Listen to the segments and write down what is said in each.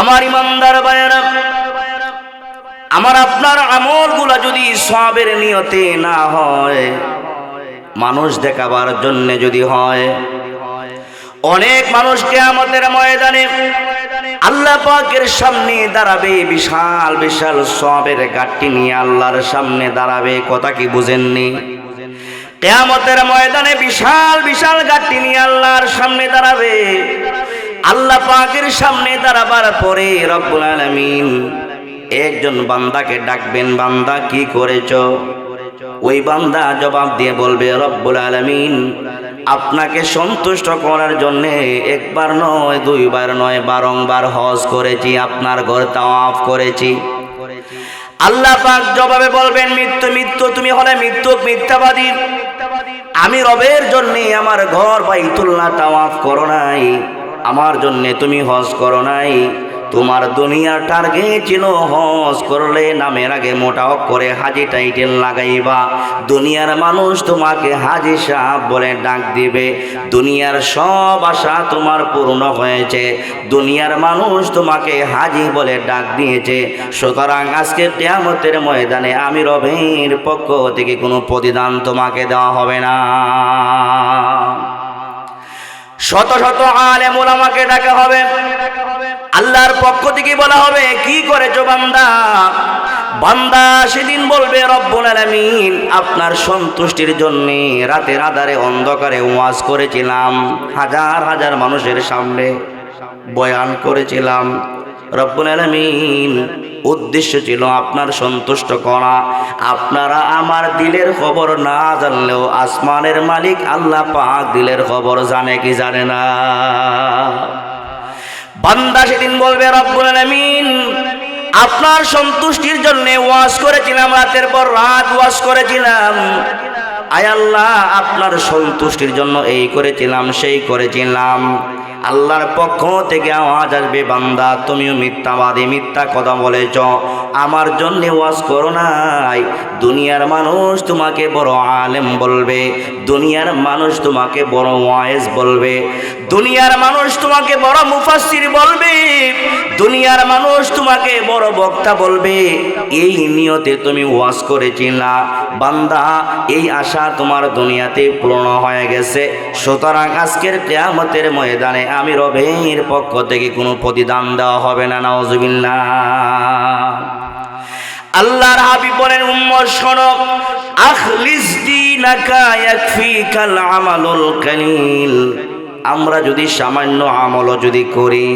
আমার ইমানদার বায়রা আমার আপনার আমলগুলা যদি সবের নিয়তে না হয়, মানুষ দেখাবার জন্য যদি হয়, অনেক মানুষকে আমাদের ময়দানে আল্লাহ পাকের সামনে দাঁড়াবে, বিশাল বিশাল সবের গাঠটি নিয়ে আল্লাহর সামনে দাঁড়াবে, কথা কি বুঝেননি? কেয়ামতের ময়দানে বিশাল বিশাল গাঠটি নিয়ে আল্লাহর সামনে দাঁড়াবে। আল্লাহ পাকের সামনে দাঁড়াবার পরে রব্বুল আলামিন একজন বান্দাকে ডাকবেন, বান্দা, কি করেছ? ওই বান্দা জবাব দিয়ে বলবে, রব্বুল আলামিন, আপনাকে সন্তুষ্ট করার জন্যে একবার নয়, দুইবার নয়, বারংবার হজ করেছি, আপনার ঘর তাওয়াফ করেছি। আল্লাহ পাক জবাবে বলবেন, মৃত্যু মৃত্যু, তুমি হলে মৃত্যু, মিথ্যাবাদী। আমি রবের জন্য আমার ঘর বা বাইতুল্লাহ তাওয়াফ করো নাই। আমার জন্য তুমি হজ করো নাই। তোমার দুনিয়ার টার্গেট ছিল হজ করলে নামের আগে মোটা করে হাজি টাইটেল লাগাইবা। দুনিয়ার মানুষ তোমাকে হাজি সাহেব বলে ডাক দিবে। দুনিয়ার সব আশা তোমার পূর্ণ হয়েছে। দুনিয়ার মানুষ তোমাকে হাজি বলে ডাক দিয়েছে। সুতরাং আজকে কেয়ামতের ময়দানে আমি রবের পক্ষ থেকে কোনো প্রতিদান তোমাকে দেওয়া হবে না। শত শত আলেমুল আমাকে ডাকা হবে। আল্লাহর পক্ষ থেকে বলা হবে, কি করেছ বান্দা? বান্দা সেদিন বলবে, রব্বুল আলামিন, আপনার সন্তুষ্টির জন্য রাতের আধারে অন্ধকারে ওয়াজ করেছিলাম, হাজার হাজার মানুষের সামনে বয়ান করেছিলাম। রব্বুল আলামিন উদ্দেশ্য ছিল আপনার সন্তুষ্ট করা। আপনারা আমার দিলের খবর না জানলেও আসমানের মালিক আল্লাহ পাক দিলের খবর জানে কি জানে না। বান্দা সেদিন বলবে, রব্বুল আলামিন, আপনার সন্তুষ্টির জন্য ওয়াজ করেছিলাম, রাতের পর রাত ওয়াজ করেছিলাম। আয় আল্লাহ, আপনার সন্তুষ্টির জন্য এই করেছিলাম, সেই করেছিলাম। আল্লাহর পক্ষ থেকে আওয়াজ আসবে, বান্দা, তুমিও মিথ্যাবাদী, মিথ্যা কথা বলেছ। আমার জন্যে ওয়াজ করো নাই। দুনিয়ার মানুষ তোমাকে বড় আলেম বলবে, দুনিয়ার মানুষ তোমাকে বড় ওয়াইজ বলবে। দুনিয়ার মানুষ তোমাকে বড় মুফাসির বলবে, দুনিয়ার মানুষ তোমাকে বড় বক্তা বলবে। এই নিয়তে তুমি ওয়াজ করেছিলা। বান্দা, এই আশা তোমার দুনিয়াতে পূর্ণ হয়ে গেছে। সুতরাং আজকের কেয়ামতের ময়দানে আমি রবের পক্ষ থেকে কোনো প্রতিদান দেওয়া হবে না নজুবিল্লা আল্লাহর হাবি বলেন উম্মর সনক আখলিস দিনাকা ইয়াকফিকাল আমালুল কালিল। আমরা যদি সামান্য আমলও যদি করি,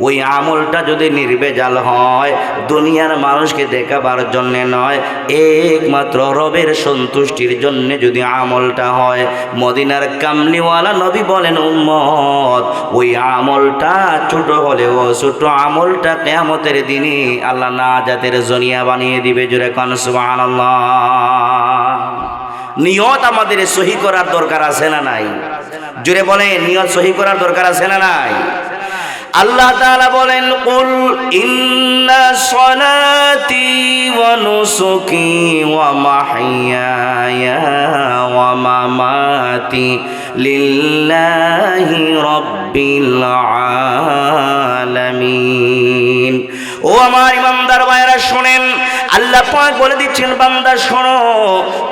ওই আমলটা যদি নির্বেজাল হয়, দুনিয়ার মানুষকে দেখাবার জন্যে নয়, একমাত্র রবের সন্তুষ্টির জন্য যদি আমলটা হয়, মদিনার কামলিওয়ালা নবী বলেন, উম্মত, ওই আমলটা ছোট হলেও ছোট আমলটা কেয়ামতের দিনে আল্লাহ না জাতের জনিয়া বানিয়ে দিবে। জুড়ে কনসুমান নিয়ত আমাদের সহি করার দরকার আছে না নাই? জুড়ে বলে নিয়ত সহি করার দরকার আছে না নাই? আল্লাহ তাআলা বলেন, কুল ইন্না সলাতি ওয়া নুসুকি ওয়া মাহইয়ায়া ওয়া মামাতি লিল্লাহি রাব্বিল আলামিন। ও আমার ইমানদার ভাইরা শুনেন আল্লাহ পাক বলে দিচ্ছেন, বান্দা, শোনো,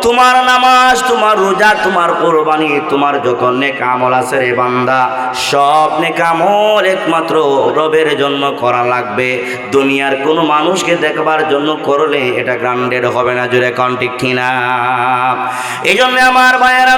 তোমার নামাজ, তোমার রোজা, তোমার কোরবানি, তোমার যখন নেক আমল আছে রে বান্দা, সব নেক আমল একমাত্র রবের জন্য করা লাগবে। দুনিয়ার কোনো মানুষকে দেখবার জন্য করলে এটা গ্রান্ডেড হবে না জুড়ে কন্টিক কিনা? এই জন্য আমার ভাইয়েরা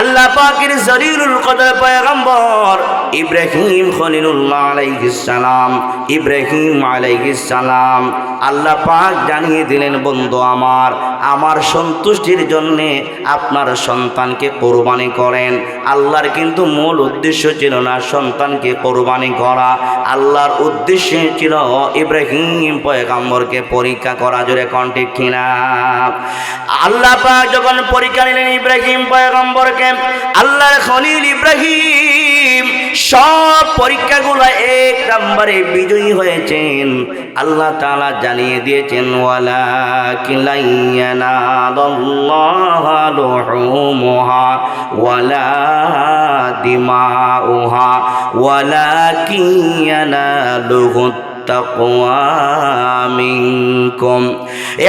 আল্লাহ পাকের জরিরুল কদর পয়গম্বর ইব্রাহিম খলিলুল্লাহ আলাইহিস সালাম, ইব্রাহিম আলাইহিস সালাম। আল্লাহ পাক জানিয়ে দিলেন, বন্ধু আমার আমার সন্তুষ্টির জন্যে আপনার সন্তানকে কোরবানি করেন। আল্লাহর কিন্তু মূল উদ্দেশ্য ছিল না সন্তানকে কোরবানি করা। আল্লাহর উদ্দেশ্য ছিল ইব্রাহিম পয়গাম্বরকে পরীক্ষা করা, জোরে কণ্ঠিক কিনা আল্লাহ পাক যখন পরীক্ষা নিলেন ইব্রাহিম পয়গম্বরকে আল্লাহ খলিল ইব্রাহিম সব পরীক্ষাগুলো এক নম্বরে বিজয়ী হয়েছেন। আল্লাহ তালা জানিয়ে দিয়েছেন ওয়ালা কিলাইয়ানাদুল্লাহুমহা ওয়ালা দিমাউহা ওয়ালা কিয়ানালুহুত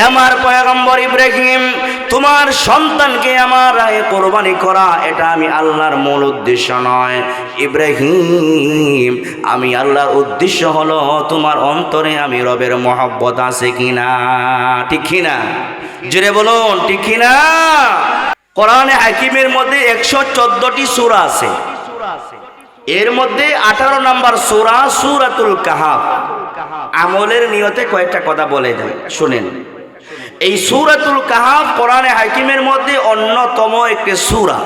আমার পয়গম্বর ইব্রাহিম, তোমার সন্তানকে আমার রায়ে কোরবানি করা, এটা আমি আল্লাহর মূল উদ্দেশ্য নয়। ইব্রাহিম, আমি আল্লাহর উদ্দেশ্য হলো তোমার অন্তরে আমি রবের মহব্বত আছে কিনা? ঠিক কিনা? জুড়ে বলুন, ঠিক কিনা? কোরআনে হাকিমের মধ্যে একশো চোদ্দটি সুরা আছে। এর মধ্যে আঠারো নম্বর সুরা সুরাতুল কাহাব আমলের নিয়তে কয়েকটা কথা বলে দেয় শুনেন। এই সুরাতুল কাহাব কোরআনে হাকিমের মধ্যে অন্যতম একটি সুরা।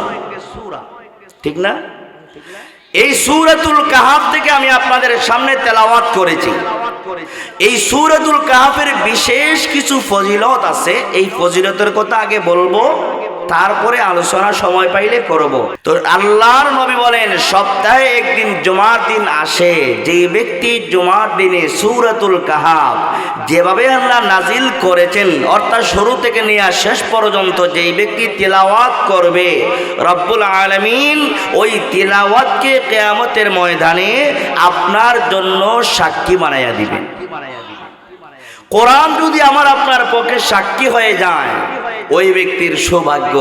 ঠিক না? এই সুরাতুল কাহাব থেকে আমি আপনাদের সামনে তেলাওয়াত করেছি। এই সুরাতুল কাহাফের বিশেষ কিছু ফজিলত আছে। এই ফজিলতের কথা আগে বলব। তারপরে আলোচনা সময় পাইলে করব। তো আল্লাহর নবী বলেন, সপ্তাহে একদিন জুমার দিন আসে, যে ব্যক্তি জুমার দিনে সুরাতুল কাহাব যেভাবে আল্লাহ নাজিল করেছেন, অর্থাৎ শুরু থেকে নিয়ে শেষ পর্যন্ত যেই ব্যক্তি তেলাওয়াত করবে, রব্বুল আলমিন ওই তেলাওয়াতকে কেয়ামতের ময়দানে আপনার জন্য সাক্ষী বানাইয়া দিবেন। কোরআন যদি আমার আপনার পক্ষে সাক্ষী হয়ে যায় ওই ব্যক্তির সৌভাগ্য।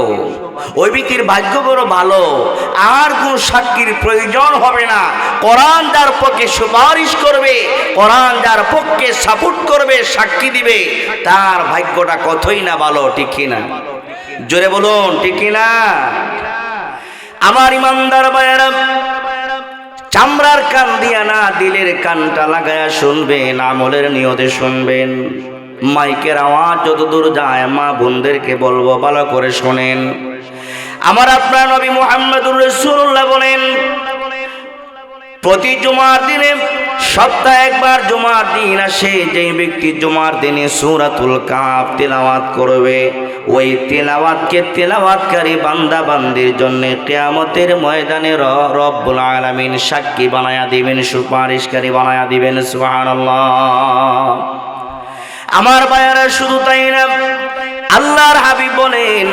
ওই ব্যক্তির ভাগ্য বড় ভালো। আর কোন সাক্ষীর প্রয়োজন হবে না। কোরআন যার পক্ষে সুপারিশ করবে, কোরআন যার পক্ষে সাপোর্ট করবে, সাক্ষী দিবে, তার ভাগ্যটা কতই না ভালো, ঠিক কিনা? জোরে বলুন, ঠিক কিনা? আমার ইমানদার বায়ারা চামড়ার কান দিয়া না দিলের কানটা লাগায়া শুনবেন, আমলের নিয়তে শুনবেন। মাইকের আওয়াজ যতদূর যায়, মা বোনদেরকে বলব, ভালো করে শোনেন। আমার আপনার নবী মোহাম্মদুর রসুল্লাহ বলেন, প্রতি জুমার দিনে সপ্তাহে একবার জুমার দিন আসে যে ব্যক্তি জুমার দিনে সুরাতুল কাপ তেলাওয়াত করবে, ওই তেলাওয়াতকে তেলাওয়াতকারী বান্দা বান্দির জন্য কেয়ামতের ময়দানে রব্বুল আলামিন সাক্ষী বানায়া দিবেন, সুপারিশকারী বানায়া দিবেন, সুবহানাল্লাহ। আমার বায়ারা শুধু তাই না, আল্লাহর হাবিব বলেন,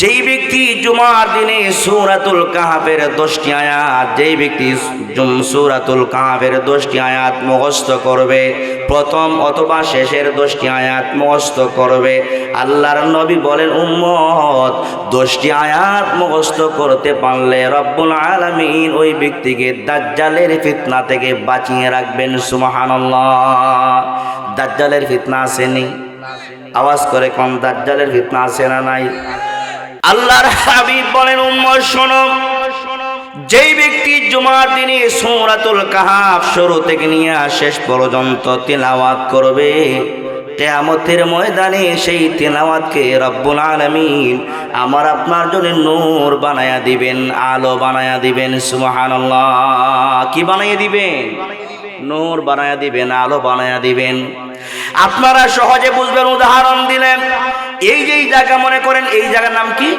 যেই ব্যক্তি জুমার দিনে সূরাতুল কাহাবের দশটি আয়াত, যেই ব্যক্তি সূরাতুল কাহাবের দশটি আয়াত মুখস্থ করবে, প্রথম অথবা শেষের দশটি আয়াত মুখস্থ করবে, আল্লাহর নবী বলেন, উম্মত, দশটি আয়াত মুখস্থ করতে পারলে রব্বুল আলামিন ওই ব্যক্তিকে দাজ্জালের ফিতনা থেকে বাঁচিয়ে রাখবেন, সুবহানাল্লাহ। দাজ্জালের ফিতনা আসেনি। আওয়াজ করে কোন দাজ্জালের ফিতনা আসে না নাই। আল্লাহর হাবিব বলেন, উম্মত শোনো, যেই ব্যক্তি জুমার দিনে সূরাতুল কাহাফ শুরু থেকে নিয়ে শেষ পর্যন্ত তিলাওয়াত করবে। কেয়ামতের ময়দানে সেই তিলাওয়াতকে রব্বুল আলামিন আমার আপনার জন্য নূর বানায়া দিবেন, আলো বানায়া দিবেন, সুবহানাল্লাহ। কি বানাইয়া দিবেন? নূর বানায়া দিবেন, আলো বানায়া দিবেন। আপনারা সহজে বুঝবেন, উদাহরণ দিলেন। এই যে জায়গা মনে করেন, এই জায়গার নাম কি?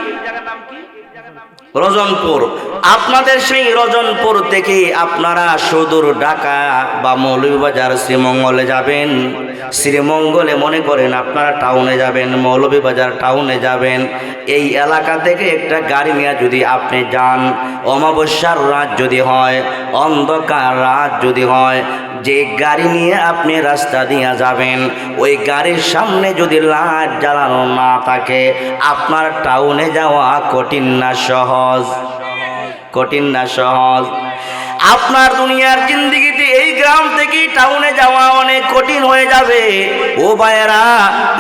রজনপুর। আপনাদের সেই রজনপুর থেকে আপনারা সুদূর ঢাকা বা মৌলভীবাজার শ্রীমঙ্গলে যাবেন। শ্রীমঙ্গলে মনে করেন আপনারা টাউনে যাবেন, মৌলভীবাজার টাউনে যাবেন। এই এলাকা থেকে একটা গাড়ি নিয়ে যদি আপনি যান, অমাবস্যার রাত যদি হয়, অন্ধকার রাত যদি হয়, যে গাড়ি নিয়ে আপনি রাস্তা দিয়ে যাবেন, ওই গাড়ির সামনে যদি লাইট জ্বালানো না থাকে, আপনার টাউনে যাওয়া কঠিন না, সহজ। কঠিন না, সহজ। আপনার দুনিয়ার জিন্দিগিতে এই গ্রাম থেকে টাউনে যাওয়া অনেক কঠিন হয়ে যাবে। ও ভাইয়েরা,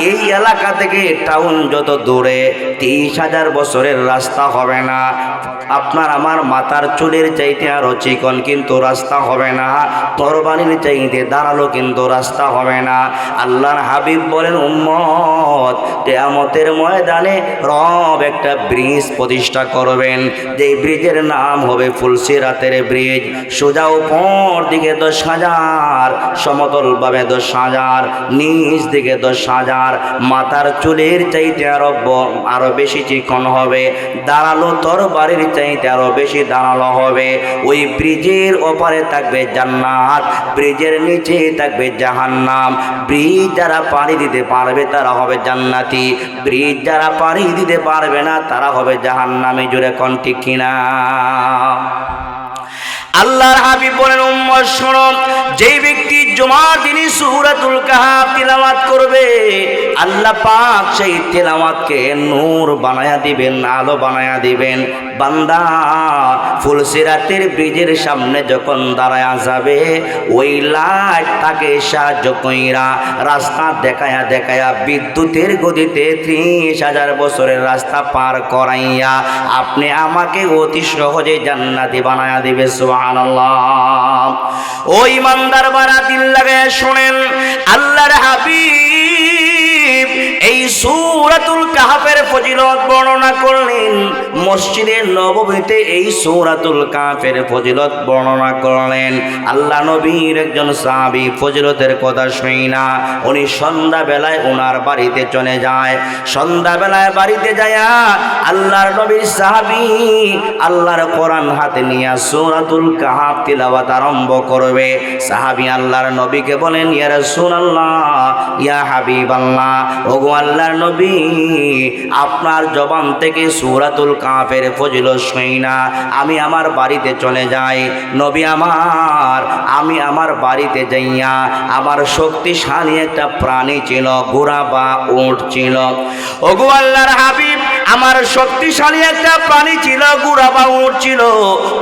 এই এলাকা থেকে টাউন যত দূরে তেইশ হাজার বছরের রাস্তা হবে না। আপনার আমার মাথার চুলের চাইতে আরও চিকন, কিন্তু রাস্তা হবে না। তরবানির চাইতে দাঁড়াল, কিন্তু রাস্তা হবে না। আল্লাহর হাবিব বলেন, উম্মত, কেয়ামতের ময়দানে রব একটা ব্রিজ প্রতিষ্ঠা করবেন। যে ব্রিজের নাম হবে ফুলসিরাতের ব্রিজ। সোজা উপর দিকে দশ হাজার, সমতলভাবে দশ হাজার, নিচ দিকে দশ হাজার। মাথার চুলের চাইতে আরও আরও বেশি চিকন হবে। দাঁড়াল তোর বাড়ির চাইতে আরও বেশি দাঁড়াল হবে। ওই ব্রিজের ওপারে থাকবে জান্নাত, ব্রিজের নিচে থাকবে জাহান্নাম। ব্রিজ যারা পাড়ি দিতে পারবে তারা হবে জান্নাতি। ব্রিজ যারা পাড়ি দিতে পারবে না তারা হবে জাহান্নামে। জুড়ে কোন ঠিক কিনা? আল্লাহর হাবিব বলেন, উম্মত শোনো, যেই ব্যক্তি জুমার দিনই সুরাতুল কাহাব তিলাওয়াত করবে, আল্লাহ পাক সেই তিলাওয়াতকে নূর বানায়া দিবেন, আলো বানায়া দিবেন। বান্দা ফুলসিরাতের ব্রিজের সামনে যখন দাঁড়ায়া যাবে, ওই লাইট তাকে সাহায্য কইরা রাস্তা দেখায়া দেখায়া বিদ্যুতের গতিতে ত্রিশ হাজার বছরের রাস্তা পার করাইয়া আপনি আমাকে অতি সহজে জান্নাতি বানায়া দিবে, সুবহানাল্লাহ। ওই ইমানদার বারা দিল লাগায় শোনেন, আল্লাহর হাবিব এই সূরাতুল কাহাফের ফজিলত বর্ণনা করলেন। মসজিদের নববীতে এই সূরাতুল কাহাফের ফজিলত বর্ণনা করলেন। আল্লাহ নবীর একজন সাহাবী ফজিলতের কথা শুই না। উনি সন্ধ্যাবেলায় ওনার বাড়িতে চলে যায়। সন্ধ্যাবেলায় বাড়িতে যায়া আল্লাহর নবীর সাহাবী আল্লাহর কোরআন হাতে নিয়ে সূরাতুল কাহাফ তিলাওয়াত আরম্ভ করবে। সাহাবী আল্লাহর নবীকে বলেন, ইয়া রাসূলুল্লাহ, ইয়া হাবিবাল্লাহ, ওগো আল্লাহর নবী, আপনার জবান থেকে সুরাতুল কাঁপের ফজিল শুই না। আমি আমার বাড়িতে চলে যাই। নবী আমার, আমি আমার বাড়িতে যাইয়া আমার শক্তিশালী একটা প্রাণী ছিল, ঘোড়া বা উঠ ছিল। ওগো আল্লাহর হাবিব আমার শক্তিশালী একটা প্রাণী ছিল, গুড়া বা উট ছিল।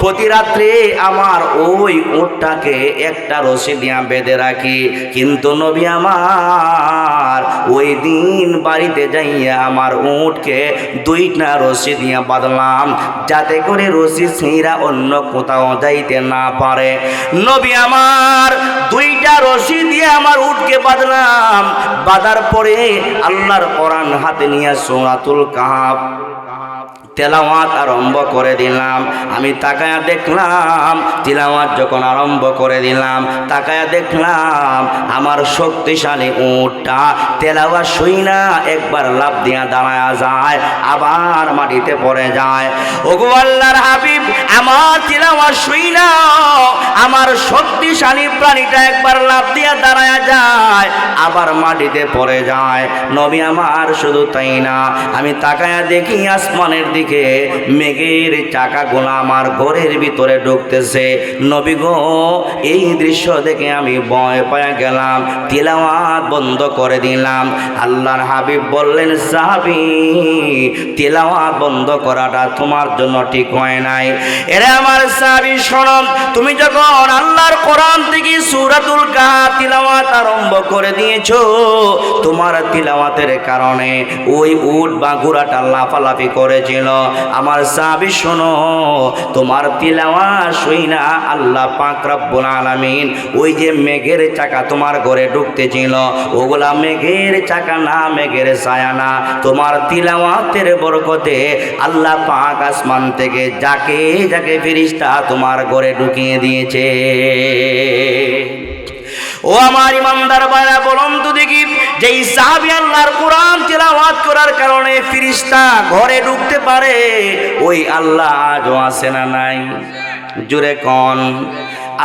প্রতি রাত্রে আমার ওই উটটাকে একটা রশি দিয়া বেঁধে রাখি। কিন্তু নবী আমার ওই দিন বাড়িতে যাইয়া আমার উটকে দুইটা রশি দিয়া বাঁধলাম, যাতে করে রশি ছিঁড়া অন্য কোথাও যাইতে না পারে। নবী আমার দুইটা রশি দিয়ে আমার উটকে বাঁধলাম। বাঁধার পরে আল্লাহর কোরআন হাতে নিয়ে সোনাতুল কাহাব আলহামদুলিল্লাহ তেলাওয়াত আরম্ভ করে দিলাম। আমি তাকায়া দেখলাম, তিলাওয়াত যখন আরম্ভ করে দিলাম, তাকায়া দেখলাম, আমার শক্তিশালী উটটা তেলাওয়াত শুই না, একবার লাভ দিয়া দাঁড়ায়া যায়, আবার মাটিতে পড়ে যায়। ওগো আল্লাহর হাবিব, আমার তিলাওয়াত শুই না, আমার শক্তিশালী প্রাণীটা একবার লাভ দিয়া দাঁড়ায়া যায়, আবার মাটিতে পড়ে যায়। নবী আমার শুধু তাই না, আমি তাকায়া দেখি আসমানের দিকে মেঘের চাকাগুলো আমার ঘরের ভিতরে ঢুকতেছে। নবী গো, এই দৃশ্য দেখে আমি ভয় পায়া গেলাম, তিলাওয়াত বন্ধ করে দিলাম। আল্লাহর হাবিব বললেন, সাহাবি, তিলাওয়াত বন্ধ করাটা তোমার জন্য ঠিক হয় নাই। এরে আমার সাহাবি, শোনো, তুমি যখন আল্লাহর কোরআন থেকে সূরাতুল কাহাফ তিলাওয়াত আরম্ভ করে দিয়েছ, তোমার তিলাওয়াতের কারণে ওই উট বা ঘোড়াটা লাফালাফি করেছিল। আমার সাবি শোনো, তোমার তিলাওয়া শুই না। আল্লাহ পাক রব্বুল আলামিন ওই যে মেঘের চাকা তোমার ঘরে ঢুকতেছিল, ওগুলা মেঘের চাকা না, মেঘের ছায়া না। তোমার তিলাওয়াতের বরকতে আল্লাহ পাক আসমান থেকে যাকে যাকে ফিরিস্তা তোমার ঘরে ঢুকিয়ে দিয়েছে। ও আমার ইমানদার বারা বলুন তো দেখি যে সাহাবি আল্লাহর কোরআন তেলাওয়াত করার কারণে ফিরিস্তা ঘরে ঢুকতে পারে, ওই আল্লাহ আজও আসে না নাই? জুড়ে কন।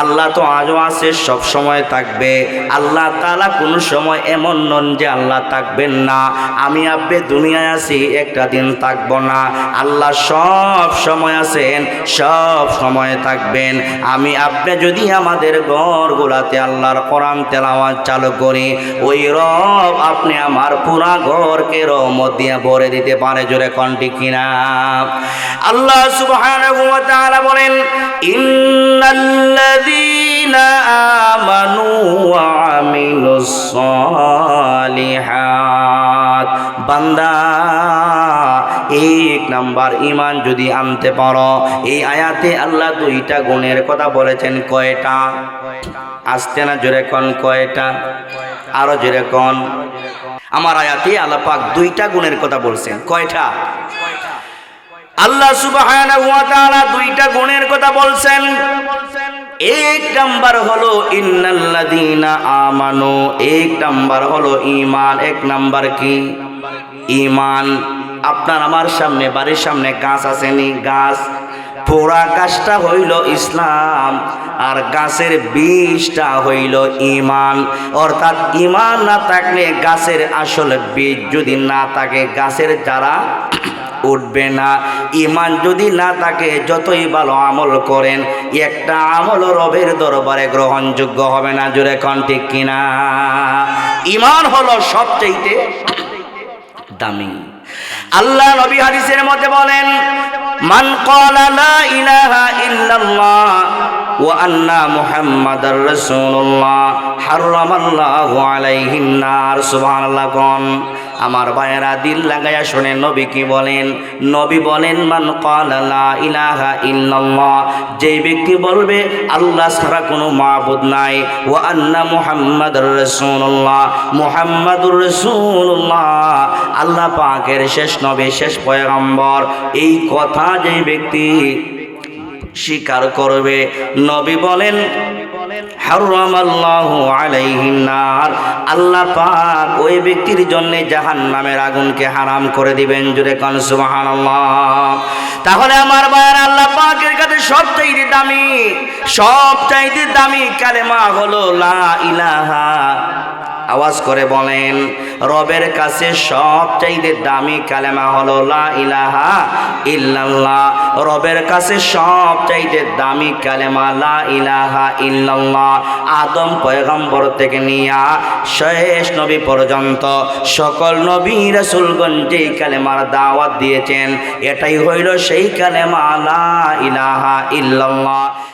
আল্লাহ তো আজও আছে, সব সময় থাকবে। আল্লাহ তালা কোনো সময় এমন নন যে আল্লাহ থাকবেন না। আমি আব্বে দুনিয়ায় আছি, একটা দিন থাকব না। আল্লাহ সব সময় আছেন, সব সময় থাকবেন। আমি আপনি যদি আমাদের ঘরগুলাতে আল্লাহর কোরআন তেলাওয়াত চালু করি, ওই রব আপনি আমার পুরা ঘরকে রহমত দিয়ে ভরে দিতে পারে, জোরে কন্টি কিনা? আল্লাহ সুবহানাহু বলেন আমানু ওয়া আমিলুস সালিহাত বান্দা, এক নাম্বার ইমান যদি আনতে পারো, এই আয়াতে আল্লাহ দুইটা গুণের কথা বলেছেন, কয়টা? আসতে না জোরে কন, কয়টা? আরও জোরে কন। আমার আয়াতে আল্লাহ পাক দুইটা গুণের কথা বলছেন, কয়টা? আল্লাহ তাআলা দুইটা গুণের কথা বলছেন এক নাম্বার হলো ইন্নাল্লাযীনা আমানু, এক নাম্বার হলো ঈমান, এক নাম্বার কি? ঈমান। আপনার আমার সামনে, বাড়ির সামনে গাছ আসেনি, গাছ। পোড়া গাছটা হইল ইসলাম, আর গাছের বীজটা হইল ইমান অর্থাৎ ইমান না থাকলে গাছের আসলে বীজ যদি না থাকে, গাছের যারা উঠবে না। ইমান যদি না থাকে, যতই ভালো আমল করেন, একটা আমল রবের দরবারে গ্রহণযোগ্য হবে না জুড়ে কন ঠিক কিনা? ইমান হলো সবচেয়ে দামি। আল্লাহ নবী হাদিসের মধ্যে বলেন, মান ক্বালা লা ইলাহা ইল্লাল্লাহ ওয়া আন্না মুহাম্মাদার রাসূলুল্লাহ হারামাল্লাহু আলাইহিন নার। সুবহানাল্লাহ কোন, আমার ভাইয়েরা দিল লাগাইয়া শুনে নবী কি বলেন? নবী বলেন, মান লা ইলাহা ইল্লাল্লাহ যেই ব্যক্তি বলবে, আল্লাহ ছাড়া কোনো মাবুদ নাই ওয়া আন্না মুহাম্মাদার রাসূলুল্লাহ মুহাম্মাদুর রাসূলুল্লাহ আল্লাহ পাকের শেষ নবী শেষ পয়গম্বর। এই কথা যে ব্যক্তি স্বীকার করবে। নবী বলেন আল্লাহ পাক ওই ব্যক্তির জন্য জাহান্নামের আগুনকে হারাম করে দিবেন। জুড়ে কান, সুবহানাল্লাহ। তাহলে আমার ভাইয়ের, আল্লাহ পাকের কাছে সবচাইতে দামি সবচাইতে দামি কালেমা হলো, লা ইলাহা আওয়াজ করে বলেন, রবের কাছে সবচাইতে দামি কালেমা হলো, লা ইলাহা ইল্লাল্লাহ। রবের কাছে সবচাইতে দামি কালেমা, লা ইলাহা ইল্লাল্লাহ। আদম পয়গম্বর থেকে নিয়া শেষ নবী পর্যন্ত সকল নবী রাসূলগণ যেই কালেমার দাওয়াত দিয়েছেন, এটাই হইল সেই কালেমা, লা ইলাহা ইল্লাল্লাহ।